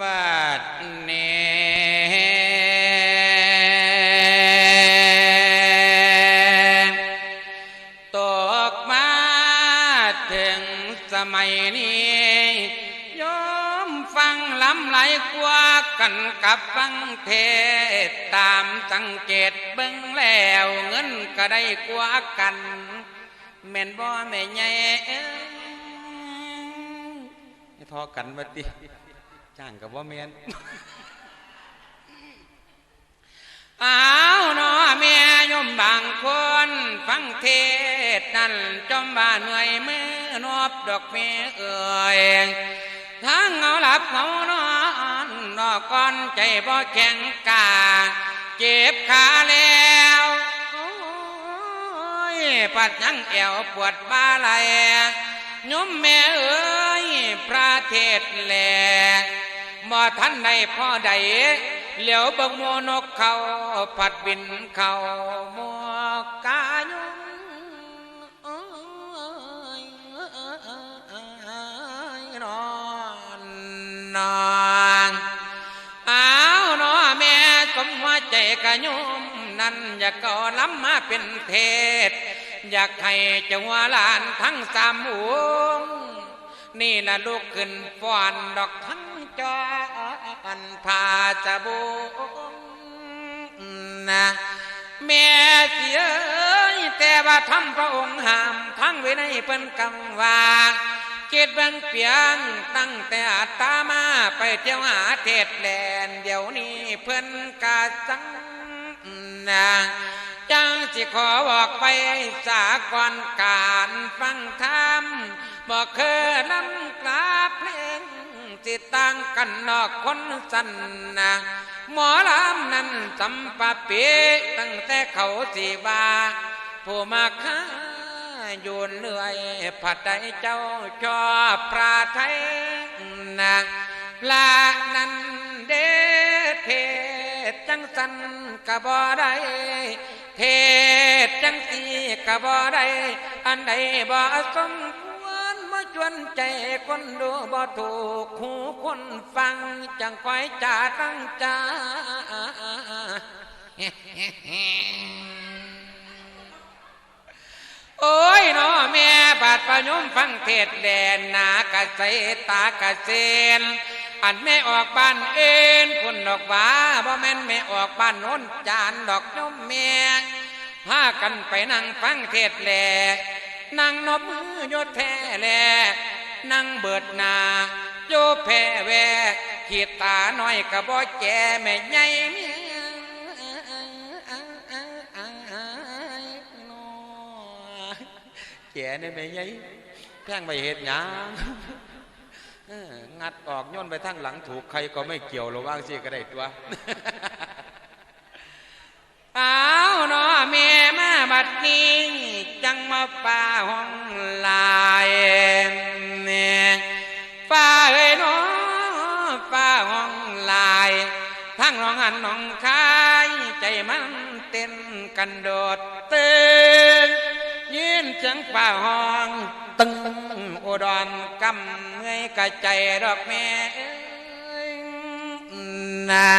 บัดนี้ตกมาถึงสมัยนี้ยอมฟังลำไหลกว่ากันกับฟังเทศตามสังเกตเบิ่งแล้วเงินก็ได้กว่ากันแม่นบ่แม่ใหญ่เอ้ทอกันมาติ จ้างกับว่าแม่นอ้าวเนอแม่ยยมบางคนฟังเทศน์นั่นจมบ้านเหนื่อยมือนอบดอกเมเอ่ยทั้งเงาหลับเงานอนนอกก่อนใจบ่แข็งกาเจ็บขาแล้วโอ้ยปัดยังแอวปวดบ้าไหลยมแม่เอ้ยพระเทศแหลก บ่ทันใดพ่อใดเหลียวบิงโมนกเขาผัดบินเขาหมวกกายุงนอนนอนอ้าวนอแม่สมหัวใจกะยุมนั่นอยากก่อล้ำมาเป็นเทศ อยากให้เจ้าหัวหลานทั้งสามวงนี่ละลูกขึ้นฟ้อนดอกทั้ง จอนพาจะบุงนะแม่เสียแต่ว่าทำพระองค์ห้ามทั้งไว้ในเปิ้นกังว่าเกตเบังเปียงตั้งแต่ตามาไปเที่ยวหาเทศแลนเดี๋ยวนี้เพิ่อนกาสังนะจังสิขอบอกไปสากรการฟังธรรมบอกเคยนำกลาเพลง สิต่างกันนอกคนสันนะหมอลำนั้นจำปาเปีตั้งแต่เขาสีวาผู้มาค้าโยนเหนื่อยผัดใจเจ้าชอบพระไทยนะลานั้นเดเทศจังสันกะบ่ได้เทศจังสีกะบ่ได้อันใดบ่สม จวนใจคนดูบ่ถูกหูคนฟัง จังคอยจ่าตั้งใจาโอ้ยน้อแม่บาดประยมฟังเทศแดนนากะเสตากะเซนอันแม่ออกบ้านเอ็นคนดอกหว่าบ่แม่นแม่ออกบ้านโน้นจานดอกยมแม่พากันไปนั่งฟังเทศแหล นั่งนบมือโยดแท้แลนั่งเบิดนาโยแพ่แวขีดตาหน่อยกระบ่แกแม่ใหญ่เมียแก่เนี่ยแม่ยัยแพงไปเหตุหยังงัดออกย่นไปทางหลังถูกใครก็ไม่เกี่ยวหรอว่างสิก็ได้ตัวเอาเนาะแม่มาบัดนี้จัง มาป่าห้องลายแม่ป่าเอ้ยนาะป่าห้องลายทั้งน้องหันน้องคายใจมันเต้นกันโดดตึงยืนเสียงป่าห้องตึงอุดรกำเงยกระใจดอกแม่เอ้ยนะ